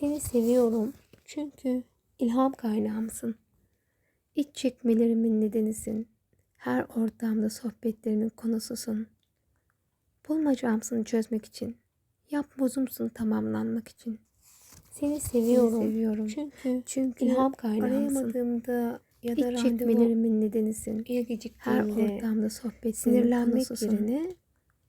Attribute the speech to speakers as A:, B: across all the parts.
A: Seni seviyorum çünkü ilham kaynağımsın. İç çekmelerimin nedenisin. Her ortamda sohbetlerimin konususun. Bulmacamsın çözmek için. Yapbozumsun tamamlanmak için. Seni seviyorum.
B: seviyorum.
A: Çünkü
B: Çünkü
A: ilham kaynağımsın.
B: arayamadığımda ya da
A: İç
B: randevu
A: çekmelerimin nedenisin. Her ortamda sohbetlerimin
B: sinirlenmek
A: konususun.
B: yerine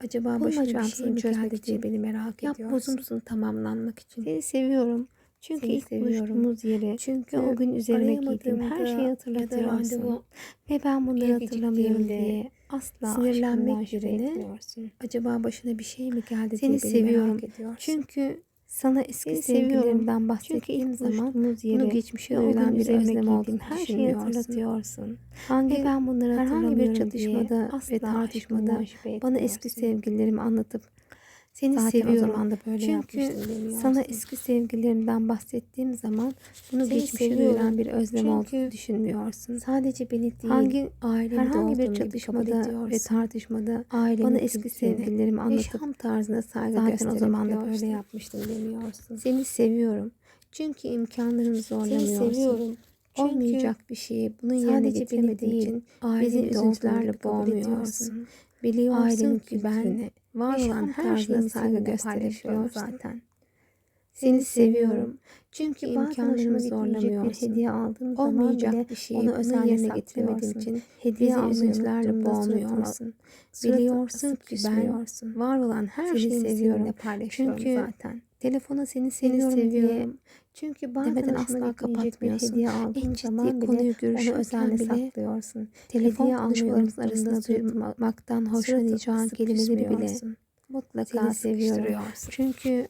B: acaba başına bir şey mi
A: çözmek
B: geldi
A: için.
B: diye beni merak ediyorsun.
A: Yapbozumsun tamamlanmak için.
B: Seni seviyorum.
A: Çünkü
B: Seni
A: ilk
B: seviyorum.
A: buluştuğumuz yeri
B: Çünkü
A: o gün üzerine giydiğim her şeyi hatırlatıyorsun. Ve ben bunları hatırlamıyorum diye asla
B: sinirlenmek yerine acaba başına bir şey mi geldi
A: Seni
B: diye beni
A: seviyorum.
B: merak ediyorsun.
A: Çünkü sana eski
B: Seni Çünkü
A: bahsettiğim zaman bunu geçmişe
B: ve o
A: duyulan
B: gün
A: bir özlem olduğunu her şeyi hatırlatıyorsun.
B: Hangi
A: Ve ben bunları
B: herhangi bir çatışmada
A: ve tartışmada bana eski sevgililerimi anlatıp seni
B: Zaten o
A: seviyorum.
B: zaman da böyle
A: Çünkü sana eski sevgililerimden bahsettiğim zaman bunu
B: Seni
A: geçmişe duyulan bir özlem olduğunu
B: Çünkü
A: düşünmüyorsun.
B: sadece beni değil,
A: Hangi
B: ailemi
A: herhangi bir çatışmada ve tartışmada
B: Ailemin
A: bana eski
B: kültürüne,
A: sevgililerimi anlatıp
B: yaşam tarzına saygı
A: zaten o zaman da böyle
B: görsün.
A: yapmıştın demiyorsun.
B: Seni seviyorum.
A: Çünkü imkanlarımı zorlamıyorsun.
B: Seni seviyorum. Çünkü
A: Olmayacak bir şeyi bunun yerine getiremediğin için
B: ailemi
A: bizi
B: de olduğum
A: üzüntülerle boğmuyorsun. Biliyorsun
B: Ailemin
A: ki ben var olan her şeyime
B: saygı görsün.
A: zaten.
B: Seni
A: seviyorum. Çünkü imkanlarımı
B: gitmeyecek bir
A: zorlamıyorsun.
B: hediye aldığım zaman
A: Olmayacak
B: bile
A: bir şeyi
B: onu özenle
A: yerine getiremediğim
B: saklıyorsun.
A: için
B: Hediye unuttuğumda
A: boğmuyorsun. Biliyorsun ki ben var olan her şeyimi
B: seviyorum. Çünkü
A: zaten.
B: Telefona seni
A: Seni
B: seviyorum,
A: seviyorum.
B: diye
A: Çünkü bazen
B: demeden asla
A: bir hediye aldığım
B: En
A: zaman bile
B: konuyu
A: onu
B: görüşürken
A: özenle
B: bile
A: saklıyorsun.
B: telefon konuşmalarımız
A: arasında duymaktan hoşlanacağın kelimeleri bile mutlaka seviyorum. Çünkü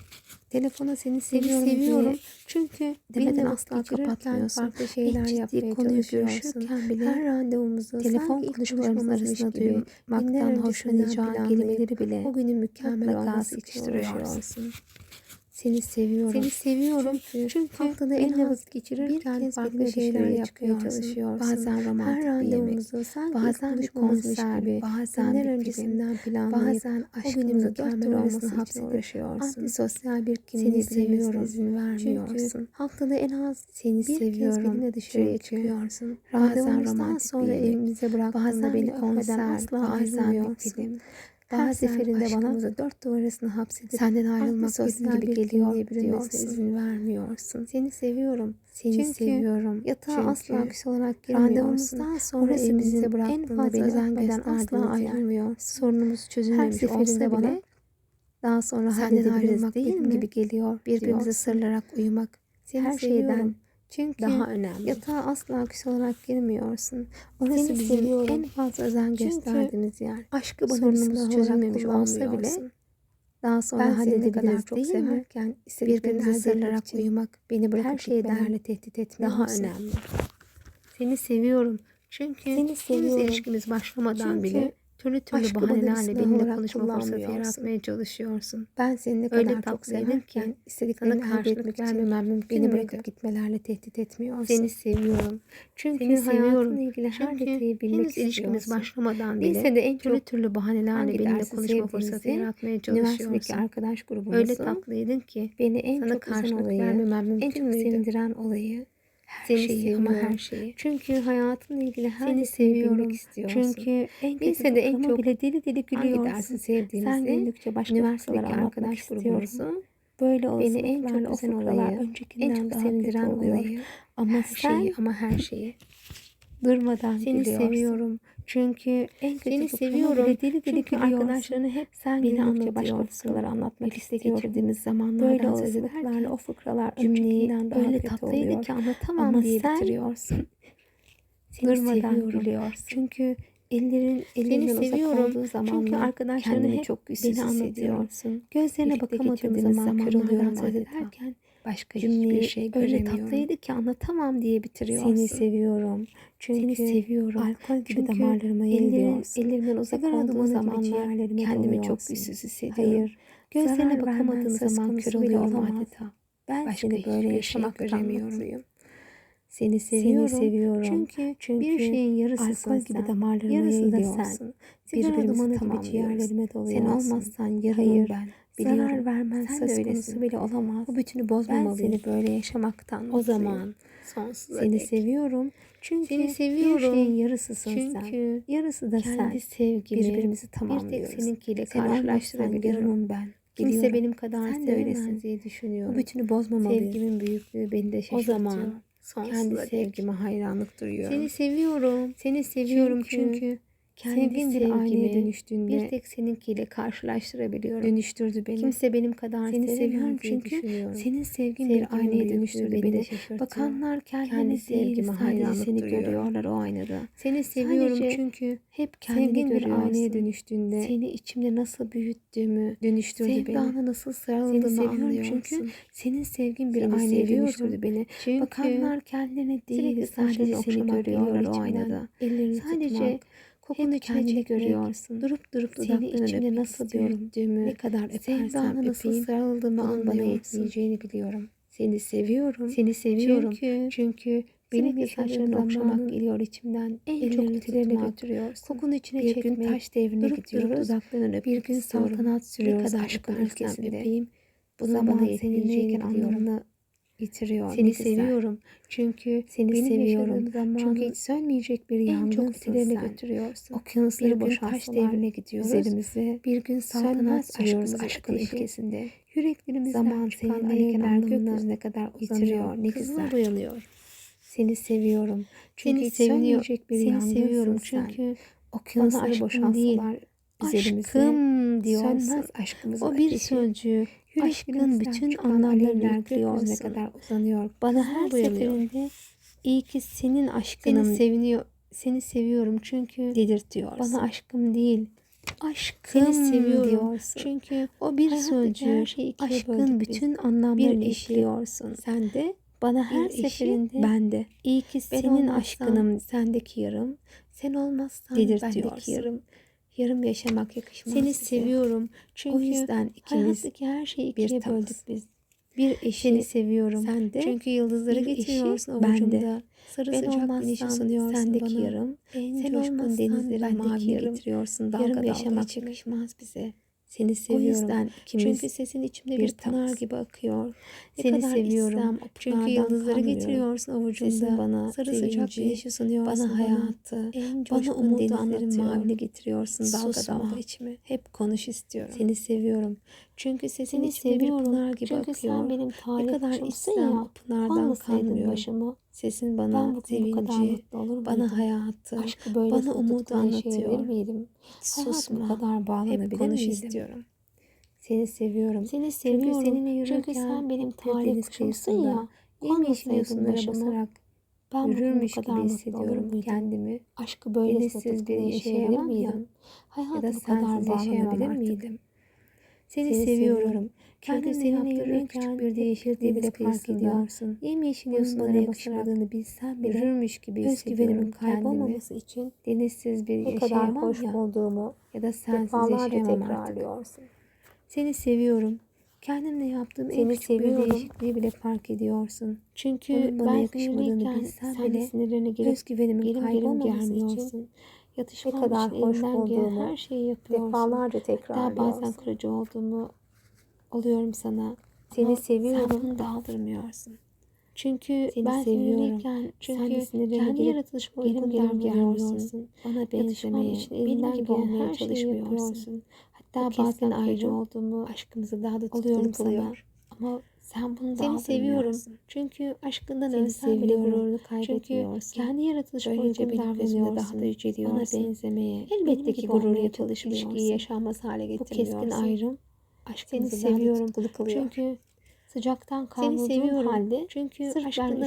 A: telefona seni
B: Seni
A: seviyorum,
B: seviyorum.
A: diye çünkü
B: demeden asla
A: kapatmıyorsun.
B: farklı şeyler
A: en
B: yapmaya
A: konuyu görüşürken bile
B: Her randevumuzu
A: telefon konuşmalarımız arasında
B: gibi öncesinden
A: hoşlanacağın kelimeleri bile
B: o günün mükemmel olması için uğraşıyorsun. Seni seviyorum.
A: Seni seviyorum
B: Çünkü,
A: çünkü
B: haftada
A: en
B: vakit geçirirken
A: bir kez
B: farklı şeyler yapmaya çalışıyorsun.
A: Bazen romantik
B: Her
A: bir yemek,
B: sanki
A: bazen bir konser,
B: gibi
A: bazen bir
B: öncesinden
A: film,
B: planlayıp
A: bazen aşkımızı dört duvar arasına
B: uğraşıyorsun.
A: antisosyal bir kimliği seviyorum. izin vermiyorsun.
B: Çünkü
A: haftada en az
B: Seni
A: bir kez
B: seviyorum.
A: benimle dışarıya çıkıyorsun.
B: bazen romantik
A: sonra evimize bıraktığında
B: bazen
A: beni
B: konser, bazen bir
A: ayrılmıyorsun.
B: Film.
A: Her seferinde bana
B: dört duvar arasına hapsedip
A: senden ayrılmak
B: antisosyal
A: gibi geliyor diyorsun.
B: izin vermiyorsun.
A: Seni seviyorum.
B: Seni
A: Çünkü
B: seviyorum.
A: Yatağa
B: Çünkü
A: asla küs olarak girmiyorsun.
B: randevumuzdan sonra
A: Orası
B: evimize bıraktığında
A: fazla
B: beni
A: gösterdiğimiz
B: asla
A: yer.
B: ayrılmıyorsun.
A: Sorunumuz
B: Her
A: çözülmemiş
B: seferinde
A: olsa
B: bana
A: bile daha sonra
B: senden ayrılmak
A: değil mi?
B: gibi geliyor
A: Birbirimize
B: diyorsun.
A: sarılarak uyumak
B: Seni
A: her
B: seviyorum.
A: şeyden çünkü
B: daha önemli.
A: yatağa asla küs olarak girmiyorsun. Orası
B: Seni
A: bizim
B: seviyorum.
A: en fazla özen
B: Çünkü
A: gösterdiğimiz yer.
B: aşkı bana silah
A: çözülmemiş olsa bile daha sonra
B: Ben
A: halledebiliriz
B: kadar çok
A: değil mi?
B: severken istediklerini
A: Birbirimize sarılarak uyumak, beni bırakıp
B: her şeyden
A: gitmelerle tehdit etmiyorsun.
B: daha önemli.
A: Seni seviyorum. Çünkü
B: Seni seviyorum.
A: ilişkimiz başlamadan
B: Çünkü
A: bile türlü türlü
B: aşkı
A: bahanelerle benimle konuşma fırsatı yaratmaya çalışıyorsun.
B: Ben seni ne
A: Öyle
B: kadar çok
A: tatlıydın
B: severken
A: ki
B: istediklerini
A: karşılık vermemem mümkün
B: beni
A: müydü?
B: bırakıp gitmelerle tehdit etmiyorsun.
A: Seni seviyorum. Çünkü
B: Seni seviyorum.
A: ilgili her detayı bilmek
B: henüz ilişkimiz başlamadan bile
A: de en türlü
B: çok
A: türlü bahanelerle benimle konuşma fırsatı yaratmaya çalışıyorsun.
B: arkadaş grubumuzu
A: Öyle tatlıydın ki
B: beni en
A: sana
B: çok
A: karşılık vermemem
B: en
A: mümkün
B: çok
A: müydü?
B: sevindiren olayı, her
A: Seni
B: şeyi ama
A: seviyorum.
B: her şeyi.
A: Çünkü hayatınla ilgili her
B: Seni seviyorum.
A: istiyorsun.
B: Çünkü en kötü
A: Değilse de en çok
B: bile deli deli
A: hangi
B: gülüyorsun.
A: dersi sevdiğimizi
B: Sen güldükçe başka
A: üniversitedeki arkadaş grubumuzu
B: Böyle
A: beni en çok
B: fıkralar
A: olayı,
B: öncekinden
A: en çok sevindiren olayı
B: Ama
A: her
B: sen
A: şeyi ama her şeyi
B: durmadan
A: seni
B: gülüyorsun.
A: seviyorum. Çünkü
B: En kötü
A: seni seviyorum.
B: bile deli deli
A: Çünkü arkadaşlarını hep
B: Sen
A: beni
B: güldükçe başka
A: anlatıyorsun.
B: fıkralar anlatmak istiyorum.
A: geçirdiğimiz zamanlardan
B: Böyle
A: söz ederken
B: o fıkralar
A: cümleyi
B: öncekinden daha
A: öyle
B: kötü oluyor.
A: ki anlatamam
B: Ama
A: diye
B: sen
A: bitiriyorsun. Seni
B: durmadan
A: seviyorum.
B: gülüyorsun.
A: Çünkü
B: Ellerin ellerin uzak
A: seviyorum.
B: olduğu
A: Çünkü
B: zamanlar
A: arkadaşlarını hep
B: çok güçsüz
A: beni
B: hissediyorsun. Gözlerine bakamadığım zaman
A: söz
B: adeta.
A: ederken
B: Başka
A: cümleyi
B: hiçbir şey
A: öyle
B: göremiyorum.
A: tatlıydı ki anlatamam diye bitiriyorsun.
B: Seni seviyorum.
A: Seni
B: Çünkü
A: seviyorum.
B: alkol gibi
A: Çünkü
B: damarlarıma yayılıyorsun.
A: ellerinden uzak
B: Sigara
A: olduğu
B: dumanı gibi
A: zamanlar kendimi çok güçsüz hissediyorum.
B: Hayır.
A: Gözlerine bakamadığım zaman kör oluyorum adeta.
B: Ben
A: Başka
B: seni böyle
A: şey
B: yaşamaktan
A: göremiyorum.
B: mutluyum.
A: Seni seviyorum.
B: Seni seviyorum.
A: Çünkü,
B: Çünkü
A: bir şeyin yarısısın
B: alkol gibi damarlarıma
A: Yarısı da sen. Birbirimizi tamamlıyoruz. Sen olmazsan
B: Hayır.
A: ben.
B: Biliyorum.
A: Zarar vermen
B: Sen
A: söz konusu bile olamaz.
B: Bu bütünü
A: Ben
B: bozmamalıyım.
A: seni böyle yaşamaktan
B: O zaman
A: sonsuza
B: Seni
A: dek.
B: seviyorum. Çünkü
A: Seni
B: bir
A: seviyorum.
B: şeyin yarısısın sen.
A: Çünkü
B: Yarısı da
A: kendi
B: sen.
A: sevgimi
B: Birbirimizi
A: bir tek
B: tamamlıyoruz.
A: seninkiyle
B: Sen olmazsan
A: karşılaştırabiliyorum.
B: ben.
A: Kimse
B: Biliyorum.
A: benim kadar
B: Sen de öylesin.
A: diye düşünüyorum.
B: Bu bütünü bozmamalıyım.
A: Sevgimin büyüklüğü beni de
B: o
A: şaşırtıyor.
B: zaman
A: Sonsuza
B: kendi sevgime hayranlık duyuyorum.
A: Seni seviyorum. Seni seviyorum çünkü,
B: çünkü
A: sevgin bir
B: sevgimi
A: dönüştüğünde
B: bir tek
A: seninkiyle karşılaştırabiliyorum.
B: dönüştürdü beni.
A: Kimse benim kadar
B: Seni seviyorum çünkü senin sevgin bir
A: büyüklüğü
B: dönüştürdü
A: beni
B: beni. Bakanlar kendini sadece
A: hayranlık
B: seni görüyorlar o aynada.
A: Seni seviyorum
B: Sadece
A: çünkü
B: Hep kendini
A: bir aynaya dönüştüğünde
B: Seni içimde nasıl büyüttüğümü
A: dönüştürdü beni.
B: sevdana nasıl
A: Seni
B: sarıldığımı
A: seviyorum
B: anlıyorsun.
A: çünkü
B: senin sevgin bir
A: Seni
B: aynaya
A: seviyorum.
B: dönüştürdü beni.
A: Çünkü
B: Bakanlar kendilerine değil sadece seni görüyorlar o aynada.
A: Ellerini
B: Sadece
A: tutmak, kokunu
B: kendini görüyorsun.
A: durup durup
B: Seni
A: dudaklarını öpmek
B: nasıl büyüttüğümü,
A: Ne kadar öpersem
B: nasıl sarıldığımı
A: bunun bana
B: anlıyorsun.
A: yetmeyeceğini biliyorum.
B: Seni seviyorum.
A: Seni seviyorum.
B: Çünkü,
A: Çünkü
B: benim yaşadığım
A: saçlarını okşamak geliyor içimden.
B: en çok ötelerine götürüyorsun.
A: kokunu içine
B: bir
A: çekmek,
B: gün taş devrine
A: durup durup
B: gidiyoruz.
A: öpmek
B: bir gün saltanat sürüyoruz
A: Ne kadar
B: aşkın
A: öpersem öpeyim,
B: Bu zaman seninleyken anlamını yitiriyor.
A: Seni seviyorum. Çünkü
B: Seni
A: benim
B: seviyorum. Çünkü hiç sönmeyecek bir yangın
A: çok götürüyorsun.
B: Okyanusları
A: Bir gün
B: boşaltsalar
A: taş devrine gidiyoruz.
B: üzerimize
A: Bir gün
B: sürüyoruz
A: sürüyoruz
B: aşkın ülkesinde.
A: Yüreklerimizden
B: Zaman
A: alevler
B: anlamını
A: gökyüzüne kadar uzanıyor.
B: Ne güzel.
A: boyanıyor.
B: Seni seviyorum. Çünkü
A: Seni
B: hiç sönmeyecek bir
A: Seni seviyorum çünkü
B: Okyanusları
A: değil,
B: üzerimize
A: aşkım diyorsun.
B: sönmez aşkımızın
A: O bir sözcüğü aşkın bütün anlamlarını yüklüyorsun.
B: kadar uzanıyor.
A: Bana her seferinde iyi ki senin aşkınım
B: Seni
A: seviniyor. Seni seviyorum çünkü
B: Dedirtiyorsun.
A: bana aşkım değil. Aşkım
B: Seni seviyorum
A: diyorsun. Çünkü o bir sözcüğü aşkın bütün anlamlarını ekliyorsun.
B: Sen de
A: Bana her
B: bir
A: seferinde
B: ben de.
A: iyi ki
B: Ben
A: senin aşkınım sendeki yarım. Sen olmazsan
B: Dedirtiyorsun.
A: bendeki yarım.
B: Yarım yaşamak yakışmaz
A: Seni
B: bize.
A: seviyorum. Çünkü
B: O yüzden ikimiz
A: her şeyi
B: bir
A: ikiye
B: tamız.
A: böldük biz. Bir eşi
B: Seni
A: seviyorum.
B: Sen de
A: Çünkü yıldızları
B: bir
A: getiriyorsun
B: ben de.
A: avucumda. Sarı
B: ben
A: sıcak güneşi
B: olmazsam
A: sunuyorsun
B: sendeki
A: bana.
B: yarım.
A: En
B: Sen
A: coşkun
B: bendeki
A: mavini
B: yarım.
A: getiriyorsun
B: Yarım yaşamak yakışmaz bize. Seni
A: O
B: seviyorum.
A: yüzden
B: ikimiz
A: Çünkü sesin içimde
B: bir
A: bir pınar
B: tamız.
A: gibi akıyor. Ne
B: Seni
A: kadar
B: seviyorum.
A: içsem o
B: Çünkü
A: Çünkü
B: yıldızları getiriyorsun
A: avucumda.
B: Sesin bana
A: Sarı sıcak
B: sevinci,
A: güneşi sunuyorsun
B: bana hayatı,
A: En
B: bana umudu anlatıyor.
A: mavini getiriyorsun dalga
B: Susma.
A: dalga içime.
B: Hep konuş istiyorum.
A: Seni seviyorum. Çünkü sesin
B: Seni
A: içimde bir
B: seviyorum.
A: pınar gibi
B: Çünkü
A: akıyor.
B: sen benim
A: ne
B: talih
A: kadar
B: kuşumsun
A: içsem
B: ya.
A: o pınardan
B: Konmasaydın
A: kaymıyorum. Sesin
B: Ben
A: bana
B: bugün bu kadar
A: sevinci,
B: mutlu olur
A: bana hayatı,
B: Aşkı böyle
A: bana umudu
B: anlatıyor.
A: anlatıyor.
B: miydim?
A: Susma.
B: bu kadar bağlanabilir
A: Hep konuş
B: miydim?
A: istiyorum.
B: Seni seviyorum.
A: Seni
B: Çünkü
A: seviyorum.
B: seninle yürürken
A: Çünkü sen benim
B: deniz
A: kuşumsun ya.
B: Yemyeşil yosunlara basarak
A: Ben
B: yürürmüş
A: kadar
B: gibi hissediyorum kendimi.
A: Aşkı böylesiz bir
B: tutkulu
A: yaşayabilir miydim? Hayatı
B: Ya da
A: bu kadar
B: sensiz yaşayamam
A: miydim? Seni,
B: Seni
A: seviyorum.
B: seviyorum. Kendimle
A: seninle
B: en küçük bir
A: değişikliği
B: deniz
A: bile fark ediyorsun.
B: Yemyeşil yosunlara
A: yakışmadığını bilsem bile
B: yürürmüş gibi
A: özgüvenimin kaybolmaması için
B: Denizsiz bir
A: ne kadar hoş
B: ya.
A: olduğumu
B: Ya da sensiz yaşayamam artık.
A: Seni seviyorum. Kendimle yaptığım en küçük bir
B: seviyorum.
A: değişikliği bile fark ediyorsun. Çünkü
B: Bunun bana
A: ben
B: yakışmadığını bilsem bile özgüvenimin kaybolmaması için
A: Yatışmam
B: ne kadar
A: için
B: hoş
A: elinden gelen her şeyi yapıyorsun.
B: defalarca
A: Hatta bazen
B: tekrarlıyorsun.
A: kırıcı olduğumu oluyorum sana.
B: Seni
A: Ama
B: seviyorum.
A: Sen bunu daldırmıyorsun. Çünkü
B: Seni
A: ben
B: seviyorum. Sen
A: çünkü
B: sinirlerine
A: kendi yaratılışıma uygun davranıyorsun. Bana benzemeye,
B: için elinden
A: gibi olmaya
B: her
A: çalışmıyorsun. Hatta bazen
B: keskin
A: ayrı
B: ayrım
A: olduğumu
B: Aşkımızı daha da
A: oluyorum sana.
B: kılıyor.
A: Ama sen bunu
B: Seni seviyorum.
A: Çünkü aşkından
B: Seni
A: ölsen bile gururunu
B: Çünkü
A: kaybetmiyorsun. kendi yaratılışına
B: Böylece
A: uygun
B: benim gözümde daha da yüceliyorsun.
A: Bana benzemeye,
B: Elbette ki
A: ki
B: gurur
A: gurur
B: yapıp
A: yapıp ilişkiyi yaşanmaz hale
B: Bu
A: getirmiyorsun.
B: keskin ayrım
A: Seni
B: daha da
A: seviyorum. Çünkü sıcaktan
B: Seni
A: kavrulduğun
B: seviyorum.
A: halde çünkü
B: Sırf
A: aşkından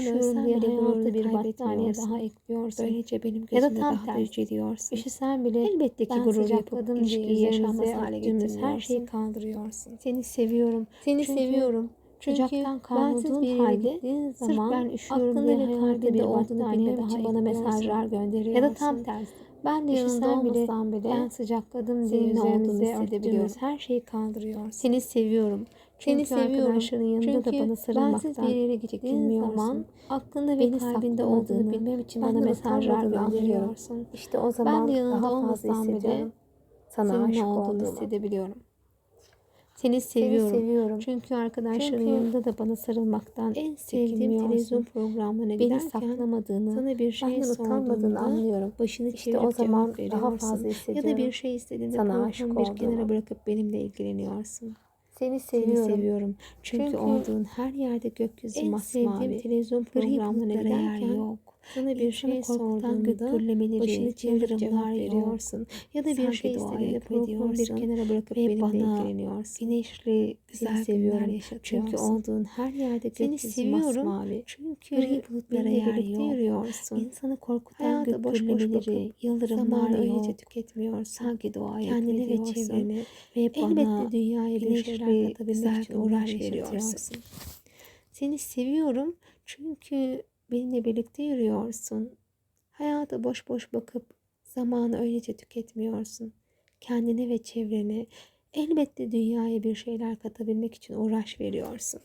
B: diye
A: bile gururunu
B: bir battaniye daha ekliyorsun.
A: Böylece benim
B: Ya da
A: gözümde
B: tam
A: daha da yüceliyorsun.
B: Üşüsen bile
A: Elbette ki gurur yapıp ilişkiyi yaşanmaz hale
B: örttüğümüz
A: getirmiyorsun.
B: her şeyi kaldırıyorsun.
A: Seni seviyorum.
B: Seni
A: Çünkü
B: seviyorum. Çünkü bensiz
A: kavrulduğun
B: bir yere
A: halde
B: gittiğin
A: sırf
B: zaman
A: ben üşüyorum
B: aklında ve kalbinde
A: bir
B: olduğunu bilmem
A: daha
B: için bana mesajlar gönderiyorsun.
A: Ya da tam tersi.
B: Ben de yanında olmasam bile
A: ben sıcakladım diye
B: hissedebiliyorum.
A: örttüğümüz her şeyi kaldırıyorsun.
B: Seni seviyorum.
A: Seni
B: Çünkü
A: seviyorum.
B: arkadaşların yanında
A: Çünkü
B: da bana sarılmaktan
A: bir yere gittiğin zaman aklında ve kalbinde olduğunu bilmem için bana mesajlar gönderiyorsun.
B: İşte o zaman
A: Ben de yanında
B: daha fazla
A: olmasam bile.
B: Sana aşık
A: olduğunu hissedebiliyorum.
B: Seni seviyorum.
A: seviyorum.
B: Çünkü arkadaşların
A: Çünkü
B: yanında da bana sarılmaktan
A: en sevdiğim televizyon programlarına
B: Beni
A: giderken
B: saklamadığını,
A: sana bir şey sorduğumda
B: anlıyorum.
A: başını
B: İşte o zaman daha fazla
A: ya da
B: hissediyorum.
A: bir şey istediğinde
B: Sana aşık
A: bir kenara bırakıp benimle ilgileniyorsun.
B: Seni
A: Seni
B: seviyorum.
A: seviyorum. Çünkü,
B: Çünkü
A: olduğun her yerde gökyüzü
B: en
A: masmavi.
B: sevdiğim
A: televizyon programlarına giderken
B: yok.
A: Sana bir şey
B: İnsanı
A: sorduğunda başını çevirip cevap veriyorsun. Ya da bir
B: Sanki
A: şey istediğinde programı bir kenara bırakıp
B: ve
A: benimle
B: bana
A: ilgileniyorsun.
B: Güneşli, güzel
A: seviyorum.
B: yaşatıyorsun.
A: Çünkü olduğun her yerde
B: Seni seviyorum.
A: masmavi. Çünkü
B: Gri bulutlara yer yok.
A: yürüyorsun.
B: İnsanı korkutan
A: Hayata boş boş bakıp
B: yıldırımlar
A: öylece tüketmiyorsun.
B: Sanki dua
A: Kendini ve çevreni
B: ve bana
A: elbette dünyaya bir
B: güneşli,
A: şeyler katabilmek için uğraş veriyorsun. Seni seviyorum çünkü benimle birlikte yürüyorsun. Hayata boş boş bakıp zamanı öylece tüketmiyorsun. Kendine ve çevrene elbette dünyaya bir şeyler katabilmek için uğraş veriyorsun.